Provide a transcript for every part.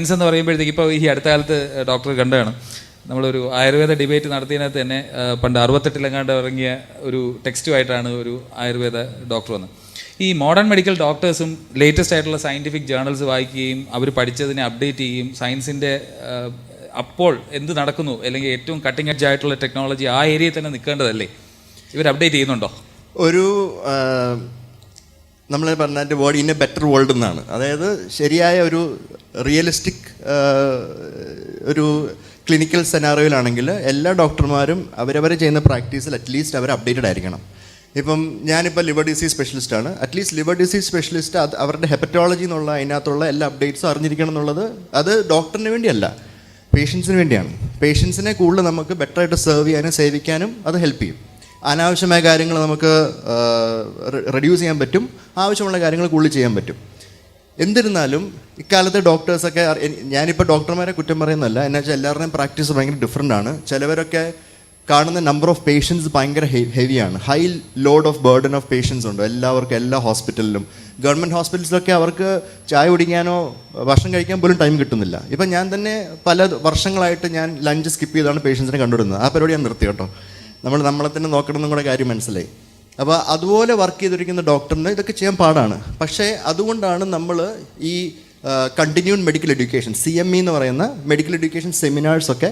Science എന്ന് പറയുമ്പോഴത്തേക്ക് ഇപ്പോൾ ഈ അടുത്ത കാലത്ത് ഡോക്ടർ കണ്ടതാണ്. നമ്മളൊരു ആയുർവേദ ഡിബേറ്റ് നടത്തിയതിനകത്ത് തന്നെ പണ്ട് അറുപത്തെട്ടിലെങ്ങാണ്ട് ഇറങ്ങിയ ഒരു ടെക്സ്റ്റുമായിട്ടാണ് ഒരു ആയുർവേദ ഡോക്ടർ വന്നത്. ഈ മോഡേൺ മെഡിക്കൽ ഡോക്ടേഴ്സും ലേറ്റസ്റ്റ് ആയിട്ടുള്ള സയന്റിഫിക് ജേണൽസ് വായിക്കുകയും അവർ പഠിച്ചതിനെ അപ്ഡേറ്റ് ചെയ്യുകയും സയൻസിന്റെ അപ്പോൾ എന്ത് നടക്കുന്നു അല്ലെങ്കിൽ ഏറ്റവും കട്ടിംഗ് എഡ്ജ് ആയിട്ടുള്ള ടെക്നോളജി ആ ഏരിയയിൽ തന്നെ നിൽക്കേണ്ടതല്ലേ? ഇവർ അപ്ഡേറ്റ് ചെയ്യുന്നുണ്ടോ? ഒരു നമ്മൾ പറഞ്ഞ എന്റെ word in a better world എന്നാണ്. അതായത് ശരിയായ ഒരു റിയലിസ്റ്റിക് ഒരു ക്ലിനിക്കൽ സെനാറിയോയിലാണെങ്കിൽ എല്ലാ ഡോക്ടർമാരും അവരവർ ചെയ്യുന്ന പ്രാക്ടീസിൽ അറ്റ്ലീസ്റ്റ് അവർ അപ്ഡേറ്റഡ് ആയിരിക്കണം. ഇപ്പം ഞാനിപ്പോൾ liver disease സ്പെഷ്യലിസ്റ്റാണ് at least liver disease specialist അത് അവരുടെ ഹെപ്പറ്റോളജി എന്നുള്ള അതിനകത്തുള്ള എല്ലാ അപ്ഡേറ്റ്സും അറിഞ്ഞിരിക്കണം എന്നുള്ളത് അത് ഡോക്ടറിന് വേണ്ടിയല്ല പേഷ്യൻസിന് വേണ്ടിയാണ്. പേഷ്യൻസിനെ കൂടുതൽ നമുക്ക് ബെറ്ററായിട്ട് സെർവ് ചെയ്യാനും സേവിക്കാനും അത് ഹെൽപ്പ് ചെയ്യും. അനാവശ്യമായ കാര്യങ്ങൾ നമുക്ക് റെഡ്യൂസ് ചെയ്യാൻ പറ്റും. ആവശ്യമുള്ള കാര്യങ്ങൾ കൂടുതൽ ചെയ്യാൻ പറ്റും. എന്നിരുന്നാലും ഇക്കാലത്തെ ഡോക്ടേഴ്സൊക്കെ ഞാനിപ്പോൾ ഡോക്ടർമാരെ കുറ്റം പറയുന്നതല്ല. എന്നു വെച്ചാൽ എല്ലാവരുടെയും പ്രാക്ടീസ് ഭയങ്കര ഡിഫറെന്റ് ആണ്. ചിലവരൊക്കെ കാണുന്ന നമ്പർ ഓഫ് പേഷ്യൻസ് ഭയങ്കര ഹെവിയാണ് high load of burden of patients ഉണ്ട്. എല്ലാവർക്കും എല്ലാ ഹോസ്പിറ്റലിലും ഗവൺമെന്റ് ഹോസ്പിറ്റൽസിലൊക്കെ അവർക്ക് ചായ കുടിക്കാനോ ഭക്ഷണം കഴിക്കാൻ പോലും ടൈം കിട്ടുന്നില്ല. ഇപ്പം ഞാൻ തന്നെ പല വർഷങ്ങളായിട്ട് ഞാൻ ലഞ്ച് സ്കിപ്പ് ചെയ്താണ് പേഷ്യൻസിനെ കണ്ടുവിടുന്നത്. ആ പരിപാടി ഞാൻ നിർത്തി കേട്ടോ. നമ്മൾ നമ്മളെ തന്നെ നോക്കണമെന്നും കൂടെ കാര്യം മനസ്സിലായി. അപ്പോൾ അതുപോലെ വർക്ക് ചെയ്തിരിക്കുന്ന ഡോക്ടറിന് ഇതൊക്കെ ചെയ്യാൻ പാടാണ്. പക്ഷേ അതുകൊണ്ടാണ് നമ്മൾ ഈ continued medical education C M E എന്ന് പറയുന്ന മെഡിക്കൽ എഡ്യൂക്കേഷൻ സെമിനാഴ്സൊക്കെ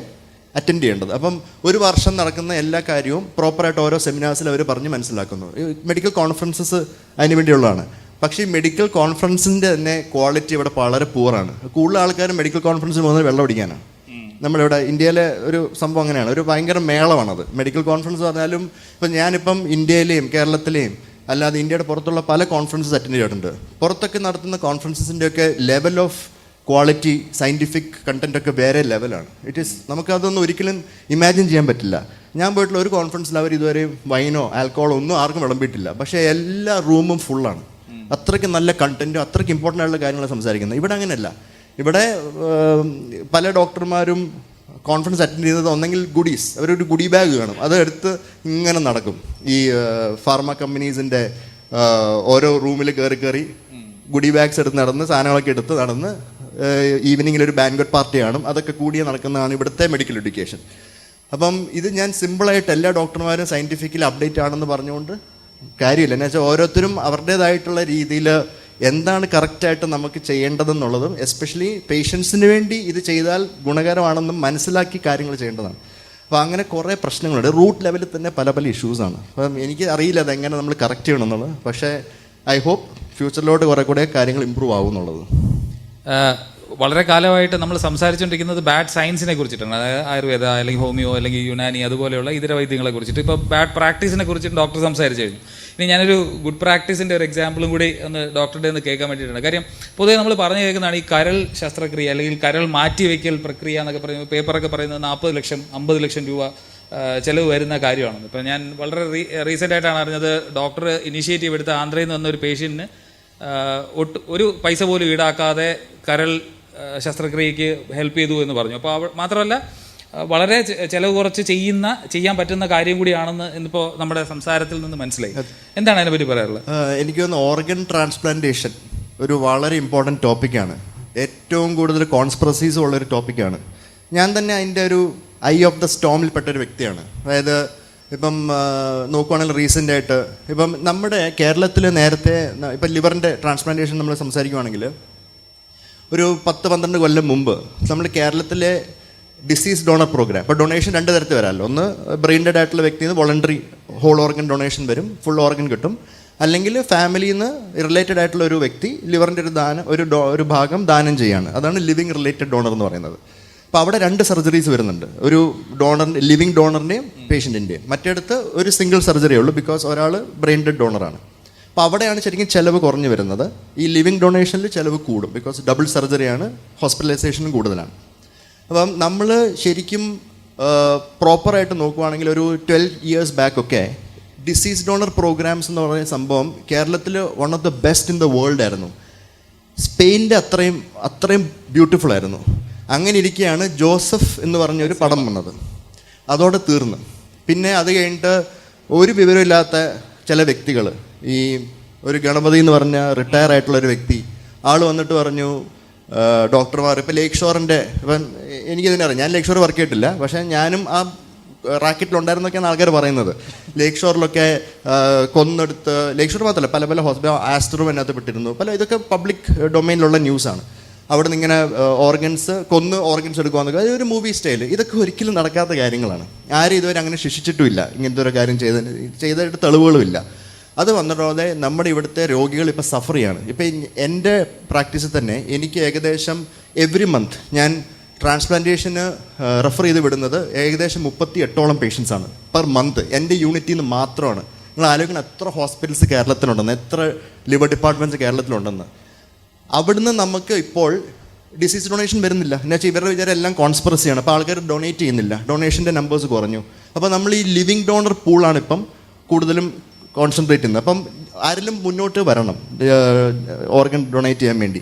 അറ്റൻഡ് ചെയ്യേണ്ടത്. അപ്പം ഒരു വർഷം നടക്കുന്ന എല്ലാ കാര്യവും പ്രോപ്പറായിട്ട് ഓരോ സെമിനാഴ്സിൽ അവർ പറഞ്ഞ് മനസ്സിലാക്കുന്നു. മെഡിക്കൽ കോൺഫറൻസസ് അതിന് വേണ്ടിയുള്ളതാണ്. പക്ഷേ ഈ മെഡിക്കൽ കോൺഫറൻസിന്റെ തന്നെ ക്വാളിറ്റി ഇവിടെ വളരെ പൂറാണ് കൂടുതൽ ആൾക്കാരും മെഡിക്കൽ കോൺഫറൻസിൽ പോകുന്നത് വെള്ളം അടിക്കാനാണ് നമ്മളിവിടെ ഇന്ത്യയിലെ ഒരു സംഭവം അങ്ങനെയാണ്. ഒരു ഭയങ്കര മേളമാണത്. മെഡിക്കൽ കോൺഫറൻസ് പറഞ്ഞാലും ഇപ്പം ഞാനിപ്പം ഇന്ത്യയിലെയും കേരളത്തിലെയും അല്ലാതെ ഇന്ത്യയുടെ പുറത്തുള്ള പല കോൺഫറൻസസ് അറ്റൻഡ് ചെയ്തിട്ടുണ്ട്. പുറത്തൊക്കെ നടത്തുന്ന കോൺഫറൻസസിന്റെയൊക്കെ level of quality scientific content ഒക്കെ വേറെ ലെവലാണ് ഇറ്റ് ഈസ് നമുക്കതൊന്നും ഒരിക്കലും ഇമാജിൻ ചെയ്യാൻ പറ്റില്ല. ഞാൻ പോയിട്ടുള്ള ഒരു കോൺഫറൻസിൽ അവർ ഇതുവരെ വൈനോ ആൽക്കോളോ ഒന്നും ആർക്കും വിളമ്പിയിട്ടില്ല. പക്ഷേ എല്ലാ റൂമും ഫുള്ളാണ് അത്രയ്ക്ക് നല്ല കണ്ടന്റും അത്രയ്ക്ക് ഇമ്പോർട്ടന്റ് ആയിട്ടുള്ള കാര്യങ്ങളാണ് സംസാരിക്കുന്നത്. ഇവിടെ അങ്ങനെയല്ല. ഇവിടെ പല ഡോക്ടർമാരും കോൺഫറൻസ് അറ്റൻഡ് ചെയ്യുന്നത് ഒന്നെങ്കിൽ ഗുഡീസ് അവരൊരു ഗുഡി ബാഗ് കാണും അത് എടുത്ത് ഇങ്ങനെ നടക്കും. ഈ ഫാർമ കമ്പനീസിന്റെ ഓരോ റൂമിൽ കയറി കയറി ഗുഡി ബാഗ്സ് എടുത്ത് നടന്ന് സാധനങ്ങളൊക്കെ എടുത്ത് നടന്ന് ഈവനിങ്ങിൽ ഒരു ബാൻക്വറ്റ് പാർട്ടി കാണും. അതൊക്കെ കൂടിയ നടക്കുന്നതാണ് ഇവിടുത്തെ മെഡിക്കൽ എഡ്യൂക്കേഷൻ അപ്പം ഇത് ഞാൻ സിമ്പിളായിട്ട് എല്ലാ ഡോക്ടർമാരും സയന്റിഫിക്കലി അപ്ഡേറ്റ് ആണെന്ന് പറഞ്ഞുകൊണ്ട് കാര്യമില്ല. എന്നുവെച്ചാൽ ഓരോരുത്തരും അവരുടേതായിട്ടുള്ള രീതിയിൽ എന്താണ് കറക്റ്റായിട്ട് നമുക്ക് ചെയ്യേണ്ടതെന്നുള്ളതും എസ്പെഷ്യലി പേഷ്യൻസിന് വേണ്ടി ഇത് ചെയ്താൽ ഗുണകരമാണെന്നും മനസ്സിലാക്കി കാര്യങ്ങൾ ചെയ്യേണ്ടതാണ്. അപ്പോൾ അങ്ങനെ കുറേ പ്രശ്നങ്ങളുണ്ട്. റൂട്ട് ലെവലിൽ തന്നെ പല പല ഇഷ്യൂസാണ് അപ്പം എനിക്ക് അറിയില്ല അതെങ്ങനെ നമ്മൾ കറക്റ്റ് ചെയ്യണമെന്നുള്ളത്. പക്ഷേ ഐ ഹോപ്പ് ഫ്യൂച്ചറിലോട്ട് കുറേ കൂടെ കാര്യങ്ങൾ ഇമ്പ്രൂവ് ആവും എന്നുള്ളത് വളരെ കാലമായിട്ട് നമ്മൾ സംസാരിച്ചുകൊണ്ടിരിക്കുന്നത് ബാഡ് സയൻസിനെ കുറിച്ചിട്ടാണ്. അതായത് ആയുർവേദ അല്ലെങ്കിൽ ഹോമിയോ അല്ലെങ്കിൽ യുനാനി അതുപോലെയുള്ള ഇതര വൈദ്യങ്ങളെ കുറിച്ചിട്ട്. ഇപ്പോൾ ബാഡ് പ്രാക്ടീസിനെ കുറിച്ചിട്ട് ഡോക്ടർ സംസാരിച്ചു കഴിഞ്ഞു. ഇനി ഞാനൊരു ഗുഡ് പ്രാക്ടീസിന്റെ ഒരു എക്സാമ്പിളും കൂടി ഒന്ന് ഡോക്ടറുടെ ഒന്ന് കേൾക്കാൻ വേണ്ടിയിട്ടാണ്. കാര്യം പൊതുവെ നമ്മൾ പറഞ്ഞു കേൾക്കുന്നതാണ് ഈ കരൾ ശസ്ത്രക്രിയ അല്ലെങ്കിൽ കരൾ മാറ്റിവെക്കൽ പ്രക്രിയ എന്നൊക്കെ പറയുന്നത് പേപ്പറൊക്കെ പറയുന്നത് നാൽപ്പത് ലക്ഷം അമ്പത് ലക്ഷം രൂപ ചിലവ് വരുന്ന കാര്യമാണ്. ഇപ്പം ഞാൻ വളരെ റീ റീസെന്റ് ആയിട്ടാണ് അറിഞ്ഞത് ഡോക്ടർ ഇനിഷ്യേറ്റീവ് എടുത്ത ആന്ധ്രയിൽ നിന്ന് വന്ന ഒരു പേഷ്യന്റിന് ഒട്ട് ഒരു പൈസ പോലും ഈടാക്കാതെ കരൾ ആ, ശസ്ത്രക്രിയക്ക് ഹെൽപ്പ് ചെയ്തു എന്ന് പറഞ്ഞു. അപ്പോൾ അവ മാത്രമല്ല വളരെ ചിലവ് കുറച്ച് ചെയ്യുന്ന ചെയ്യാൻ പറ്റുന്ന കാര്യം കൂടിയാണെന്ന് ഇന്നിപ്പോൾ നമ്മുടെ സംസാരത്തിൽ നിന്ന് മനസ്സിലായി. എന്താണ് അതിനെപ്പറ്റി പറയാനുള്ളത്? എനിക്ക് തോന്നുന്നു ഓർഗൻ ട്രാൻസ്പ്ലാന്റേഷൻ ഒരു വളരെ ഇമ്പോർട്ടന്റ് ടോപ്പിക്കാണ് ഏറ്റവും കൂടുതൽ കോൺസ്പ്രസീസ് ഉള്ള ഒരു ടോപ്പിക്കാണ് ഞാൻ തന്നെ അതിന്റെ ഒരു ഐ ഓഫ് ദ സ്റ്റോമിൽപ്പെട്ട ഒരു വ്യക്തിയാണ്. അതായത് ഇപ്പം നോക്കുവാണെങ്കിൽ റീസെന്റ് ആയിട്ട് ഇപ്പം നമ്മുടെ കേരളത്തിൽ നേരത്തെ ഇപ്പം ലിവറിന്റെ ട്രാൻസ്പ്ലാന്റേഷൻ നമ്മൾ സംസാരിക്കുവാണെങ്കിൽ ഒരു പത്ത് പന്ത്രണ്ട് കൊല്ലം മുമ്പ് നമ്മൾ കേരളത്തിലെ ഡിസീസ് ഡോണർ പ്രോഗ്രാം ഇപ്പോൾ ഡൊണേഷൻ രണ്ട് തരത്തിൽ വരാമല്ലോ ഒന്ന് ബ്രെയിൻ ഡെഡ് ആയിട്ടുള്ള വ്യക്തിയിൽ നിന്ന് വോളണ്ടറി ഹോൾ ഓർഗൻ ഡൊണേഷൻ വരും ഫുൾ ഓർഗൻ കിട്ടും. അല്ലെങ്കിൽ ഫാമിലിയിൽ നിന്ന് റിലേറ്റഡ് ആയിട്ടുള്ള ഒരു വ്യക്തി ലിവറിന്റെ ഒരു ദാനം ഒരു ഡോ ഒരു ഭാഗം ദാനം ചെയ്യാണ്. അതാണ് ലിവിങ് റിലേറ്റഡ് ഡോണർ എന്ന് പറയുന്നത്. അപ്പോൾ അവിടെ രണ്ട് സർജറീസ് വരുന്നുണ്ട്. ഒരു ഡോണറിന്റെ ലിവിങ് ഡോണറിന്റെയും പേഷ്യന്റിന്റെയും മറ്റേടത്ത് ഒരു സിംഗിൾ സർജറി ഉള്ളൂ ബിക്കോസ് ഒരാൾ ബ്രെയിൻ ഡെഡ് ഡോണറാണ് അപ്പോൾ അവിടെയാണ് ശരിക്കും ചിലവ് കുറഞ്ഞു വരുന്നത്. ഈ ലിവിങ് ഡൊണേഷനിൽ ചിലവ് കൂടും. ബിക്കോസ് ഡബിൾ സർജറിയാണ് ഹോസ്പിറ്റലൈസേഷനും കൂടുതലാണ്. അപ്പം നമ്മൾ ശരിക്കും പ്രോപ്പറായിട്ട് നോക്കുവാണെങ്കിൽ ഒരു ട്വൽവ് ഇയേഴ്സ് ബാക്ക് ഒക്കെ ഡിസീസ് ഡോണർ പ്രോഗ്രാംസ് എന്ന് പറയുന്ന സംഭവം കേരളത്തിൽ one of the best in the world ആയിരുന്നു. സ്പെയിനിന്റെ അത്രയും അത്രയും ബ്യൂട്ടിഫുൾ ആയിരുന്നു. അങ്ങനെ ഇരിക്കുകയാണ് ജോസഫ് എന്ന് പറഞ്ഞ ഒരു പടം വന്നത്. അതോടെ തീർന്നു. പിന്നെ അത് കഴിഞ്ഞിട്ട് ഒരു വിവരമില്ലാത്ത ചില വ്യക്തികൾ ഈ ഒരു ഗണപതി എന്ന് പറഞ്ഞ റിട്ടയർ ആയിട്ടുള്ള ഒരു വ്യക്തി ആൾ വന്നിട്ട് പറഞ്ഞു ഡോക്ടർമാർ ഇപ്പോൾ ലേക്ക് ഷോറിന്റെ ഇപ്പം എനിക്കിതിനെ അറിയാം. ഞാൻ ലേക്ക് ഷോർ വർക്ക് ചെയ്തിട്ടില്ല. പക്ഷേ ഞാനും ആ റാക്കറ്റിലുണ്ടായിരുന്നൊക്കെയാണ് ആൾക്കാർ പറയുന്നത്. ലേക്ക് ഷോറിലൊക്കെ കൊന്നെടുത്ത് ലേക്ക് ഷോർ മാത്രമല്ല പല പല ഹോസ്പിറ്റൽ ആസ്റ്ററും അതിനകത്ത് പെട്ടിരുന്നു. പല ഇതൊക്കെ പബ്ലിക് ഡൊമൈനിലുള്ള ന്യൂസാണ് അവിടെ നിന്ന് ഇങ്ങനെ ഓർഗൻസ് കൊന്ന് ഓർഗൻസ് എടുക്കുക അത് ഒരു മൂവി സ്റ്റൈൽ ഇതൊക്കെ ഒരിക്കലും നടക്കാത്ത കാര്യങ്ങളാണ്. ആരും ഇതുവരെ അങ്ങനെ ശിക്ഷിച്ചിട്ടുമില്ല. ഇങ്ങനത്തെ ഒരു കാര്യം ചെയ്തതിന് ചെയ്തിട്ട് തെളിവുകളുമില്ല. അത് വന്നതോടെ നമ്മുടെ ഇവിടുത്തെ രോഗികൾ ഇപ്പോൾ സഫർ ചെയ്യാണ്. ഇപ്പം എന്റെ പ്രാക്ടീസിൽ തന്നെ എനിക്ക് ഏകദേശം എവറി മന്ത് ഞാൻ ട്രാൻസ്പ്ലാന്റേഷന് റെഫർ ചെയ്ത് വിടുന്നത് ഏകദേശം മുപ്പത്തി എട്ടോളം പേഷ്യൻസ് ആണ് പെർ മന്ത് എന്റെ യൂണിറ്റിൽ നിന്ന് മാത്രമാണ്. നിങ്ങൾ ആലോചിക്കണം എത്ര ഹോസ്പിറ്റൽസ് കേരളത്തിലുണ്ടെന്ന് എത്ര ലിവർ ഡിപ്പാർട്ട്മെന്റ്സ് കേരളത്തിലുണ്ടെന്ന്. അവിടുന്ന് നമുക്ക് ഇപ്പോൾ ഡിസീസ് ഡൊണേഷൻ വരുന്നില്ല. എന്നു വെച്ചാൽ ഇവരുടെ വിചാരം എല്ലാം കോൺസ്പെറസിയാണ് അപ്പോൾ ആൾക്കാർ ഡൊണേറ്റ് ചെയ്യുന്നില്ല. ഡൊണേഷന്റെ നമ്പേഴ്സ് കുറഞ്ഞു. അപ്പോൾ നമ്മൾ ഈ ലിവിങ് ഡോണർ പൂളാണ് ഇപ്പം കൂടുതലും കോൺസെൻട്രേറ്റ് ചെയ്യുന്നത്. അപ്പം ആരെങ്കിലും മുന്നോട്ട് വരണം. ഓർഗൻ ഡൊണേറ്റ് ചെയ്യാൻ വേണ്ടി.